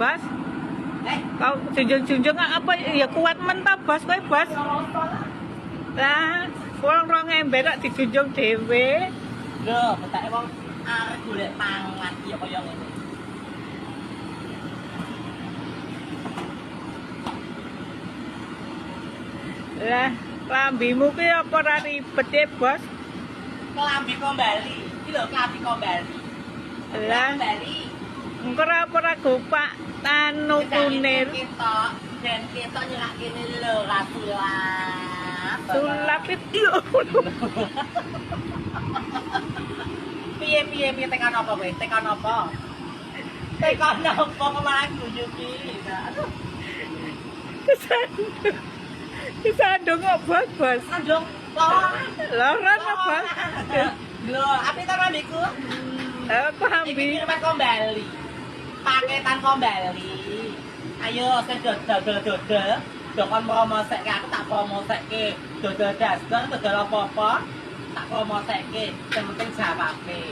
Bas. Kau junjung-junjung apa ya kuat men ta Bas kowe Bas. Lah, wong rong ember kok dijunjung dhewe. lho, betake wong arek golek pangan ya kaya ngene. Lah, lambimu ki apa ora ribet ya, Bos? Kelambi kembali. Iki lho kelambi kembali. Lah, Kembali. Ora ora gopak anu kunir. Kita dan kita nyelak kene lho rasulah. Sulap itu. Piye piye piye tekan apa kowe? Tekan apa? Tekan apa kemarin guyu ki. Aduh, Kesandung. Kesandung apa, Bos? andong. Wah. Loran apa? Lho, apa ta rambiku? Apa Iki ambi? kiriman kembali. Paketan kembali. Ayo sing dodol dodol. Dokon promosekke aku tak promosekke. Dodol daster dodol apa-apa. Tak promosekke. Yang penting jawabe.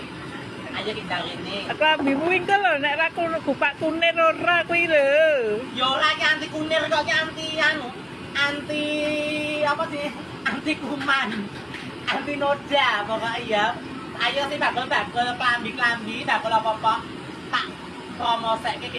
Ayo kita ini. Lambimu iki lho nek ra gopak kunir ora kuwi lho. Yo lagi anti kunir kok anti anu. Anti apa sih? Anti kuman. Anti noda pokoknya ya. Ayo sih bakal bakal klambi-klambi, bakal apa-apa. พอมอแสก